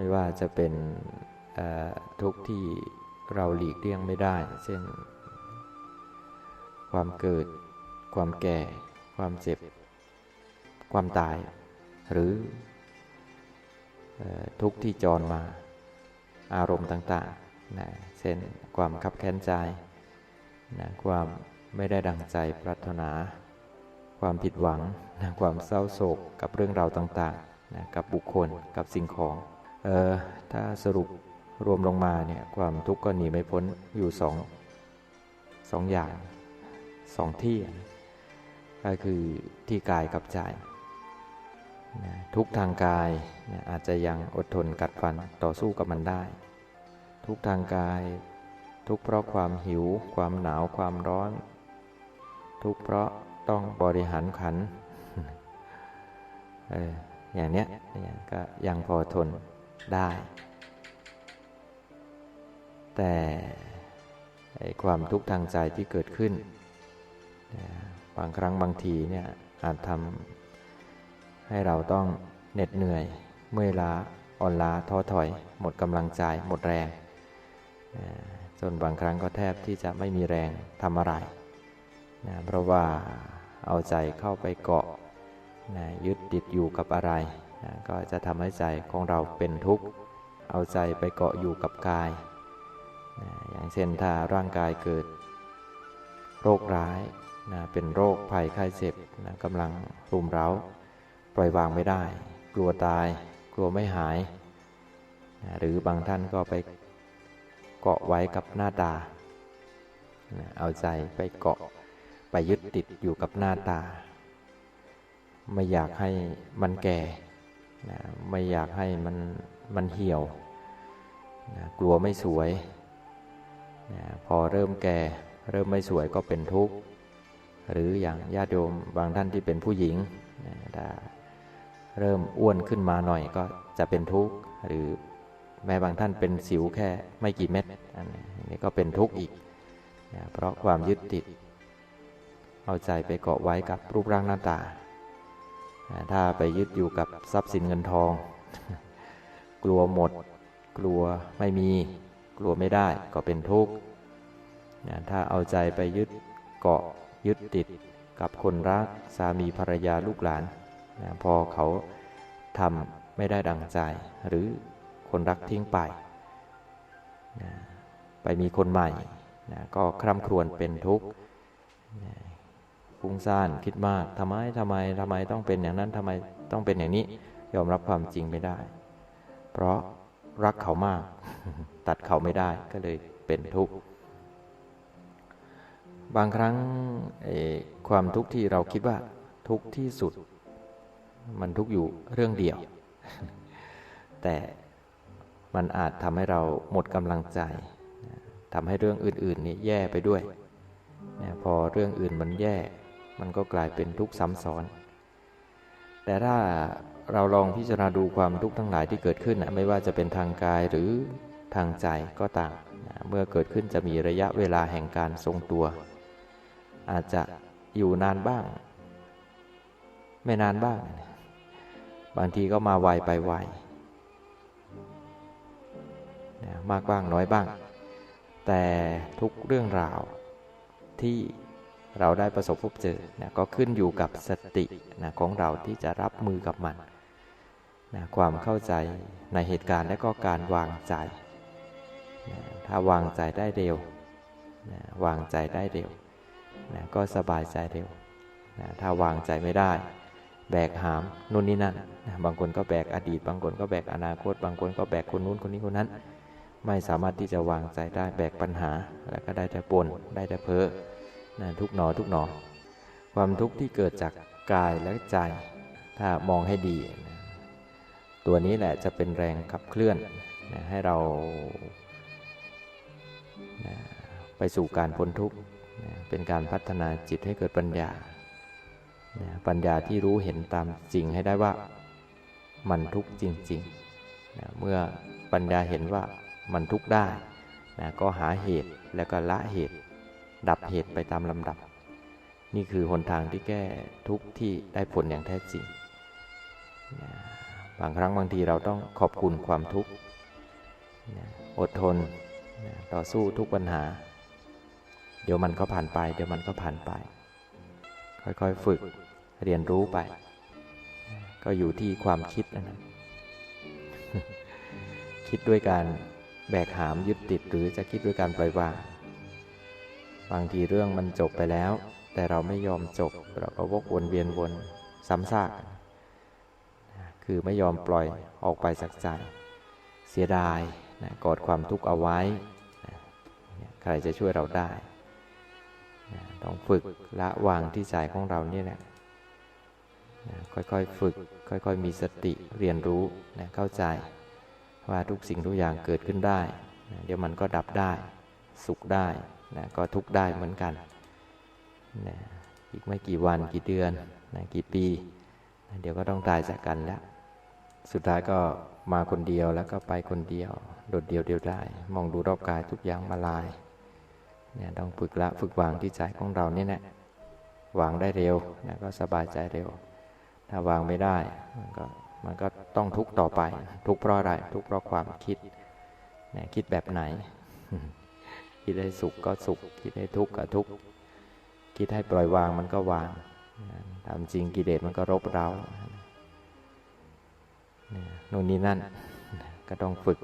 ไม่ว่าจะเป็นทุกข์ที่เราหลีกเลี่ยงไม่ได้ เช่น ความเกิด ความแก่ ความเจ็บ ความตาย หรือทุกข์ที่จรมา อารมณ์ต่างๆนะเช่นความขับแค้นใจนะความไม่ได้ดังใจปรารถนา ความผิดหวังนะความเศร้าโศกกับเรื่องราวต่างๆนะกับบุคคลกับสิ่งของ ถ้าสรุปรวมลงมาเนี่ยความทุกข์ก็หนีไม่พ้นอยู่สองสองอย่างสองที่ก็คือที่กายกับใจนะทุกทางกายนะอาจจะยังอดทนกัดฟันต่อสู้กับมันได้ ทุกทางกาย ทุกเพราะความหิว ความหนาวความร้อน ทุกเพราะต้องบริหารขันอออย่างเนี้ยก็ยังพอทน ได้ แต่ความทุกข์ทางใจที่เกิดขึ้น บางครั้งบางทีเนี่ยอาจทำให้เราต้องเหน็ดเหนื่อย เมื่อยล้าอ่อนล้าท้อถอย หมดกำลังใจ หมดแรง จนบางครั้งก็แทบที่จะไม่มีแรงทำอะไรนะเพราะว่าเอาใจเข้าไปเกาะนะยึดติดอยู่กับอะไร นะก็จะทำให้ใจของเราเป็นทุกข์ เอาใจไปเกาะอยู่กับกายนะอย่างเช่นถ้าร่างกายเกิด โรคร้ายนะเป็นโรคภัยไข้เจ็บนะกำลังรุมเร้า ปล่อยวางไม่ได้ กลัวตาย กลัวไม่หายนะหรือบางท่านก็ไปเกาะไว้กับหน้าตานะเอาใจไปเกาะไปยึดติดอยู่กับหน้าตา ไม่อยากให้มันแก่ นะไม่อยากให้มันมันเหี่ยวนะกลัวไม่สวยนะพอเริ่มแก่เริ่มไม่สวยก็เป็นทุกข์ หรืออย่างญาติโยมบางท่านที่เป็นผู้หญิงนะถ้าเริ่มอ้วนขึ้นมาหน่อยก็จะเป็นทุกข์ หรือแม้บางท่านเป็นสิวแค่ไม่กี่เม็ดอันนี้ก็เป็นทุกข์อีกนะเพราะความยึดติด เอาใจไปเกาะไว้กับรูปร่างหน้าตา ถ้าไปยึดอยู่กับทรัพย์สินเงินทอง กลัวหมด กลัวไม่มี กลัวไม่ได้ก็เป็นทุกข์ถ้าเอาใจไปยึดเกาะยึดติดกับคนรักสามีภรรยาลูกหลานนะพอเขาทำไม่ได้ดังใจ หรือคนรักทิ้งไปนะไปมีคนใหม่นะก็คร่ำครวญเป็นทุกข์ ฟุ้งซ่านคิดมากทำไมทำไมทำไมต้องเป็นอย่างนั้นทำไมต้องเป็นอย่างนี้ ยอมรับความจริงไม่ได้ เพราะรักเขามาก ตัดเขาไม่ได้ก็เลยเป็นทุกข์บางครั้งความทุกข์ที่เราคิดว่าทุกข์ที่สุด มันทุกข์อยู่เรื่องเดียว แต่มันอาจทำให้เราหมดกำลังใจทำให้เรื่องอื่น ๆ นี้แย่ไปด้วย พอเรื่องอื่นมันแย่ มันก็กลายเป็นทุกข์ซ้ำซ้อน แต่ถ้าเราลองพิจารณาดูความทุกข์ทั้งหลายที่เกิดขึ้นนะไม่ว่าจะเป็นทางกายหรือทางใจก็ตามเมื่อเกิดขึ้นจะมีระยะเวลาแห่งการทรงตัว อาจจะอยู่นานบ้าง ไม่นานบ้าง บางทีก็มาไวไปไวมากบ้างน้อยบ้าง แต่ทุกเรื่องราวที่ เราได้ประสบพบเจอนะก็ขึ้นอยู่กับสตินะของเราที่จะรับมือกับมันนะความเข้าใจในเหตุการณ์และก็การวางใจนะถ้าวางใจได้เร็วนะวางใจได้เร็วนะก็สบายใจเร็วนะถ้าวางใจไม่ได้ แบกหามนู่นนี่นั่นนะบางคนก็แบกอดีต บางคนก็แบกอนาคต บางคนก็แบกคนนู้นคนนี้คนนั้น ไม่สามารถที่จะวางใจได้แบกปัญหา แล้วก็ได้แต่ปนได้แต่เพ้อ นะทุกหนอทุกหนอ ความทุกข์ที่เกิดจากกายและใจ ถ้ามองให้ดีนะตัวนี้แหละจะเป็นแรงขับเคลื่อนนะให้เรานะไปสู่การพ้นทุกข์นะเป็นการพัฒนาจิตให้เกิดปัญญานะปัญญาที่รู้เห็นตามจริงให้ได้ว่ามันทุกข์จริงๆนะเมื่อปัญญาเห็นว่ามันทุกข์ได้นะก็หาเหตุแล้วก็ละเหตุ ดับเหตุไปตามลำดับ นี่คือหนทางที่แก้ทุกที่ได้ผลอย่างแท้จริง บางครั้งบางทีเราต้องขอบคุณความทุกข์อดทนต่อสู้ทุกปัญหา เดี๋ยวมันก็ผ่านไป เดี๋ยวมันก็ผ่านไป ค่อยๆฝึกเรียนรู้ไป ก็อยู่ที่ความคิดนะนะคิดด้วยการแบกหามยึดติดหรือจะคิดด้วยการปล่อยวาง บางทีเรื่องมันจบไปแล้ว แต่เราไม่ยอมจบ เราก็วกวนเวียนวนซ้ำซากคือไม่ยอมปล่อยออกไปจากใจเสียดายนะกอดความทุกข์เอาไว้นะใครจะช่วยเราได้นะต้องฝึกละวางที่ใจของเราเนี่ยแหละนะค่อยๆฝึก ค่อยๆมีสติเรียนรู้นะเข้าใจว่าทุกสิ่งทุกอย่างเกิดขึ้นได้นะเดี๋ยวมันก็ดับได้ สุขได้ นะก็ทุกได้เหมือนกันนะอีกไม่กี่วันกี่เดือนนะกี่ปีนะเดี๋ยวก็ต้องตายจากกันแล้ว สุดท้ายก็มาคนเดียวแล้วก็ไปคนเดียว โดดเดียวเดียวได้ มองดูรอบกายทุกอย่างมาลายเนี่ยต้องฝึกละฝึกวางที่ใจของเราเนี่แหละวางได้เร็วนะก็สบายใจเร็ว ถ้าวางไม่ได้มันก็มันก็ต้องทุกต่อไป ทุกเพราะอะไร ทุกเพราะความคิดนะคิดแบบไหน คิดให้สุขก็สุข คิดให้ทุกข์ก็ทุกข์คิดให้ปล่อยวางมันก็วางตามจริงกิเลสมันก็รบเรานะนู่นนี่นั่นก็ต้องฝึก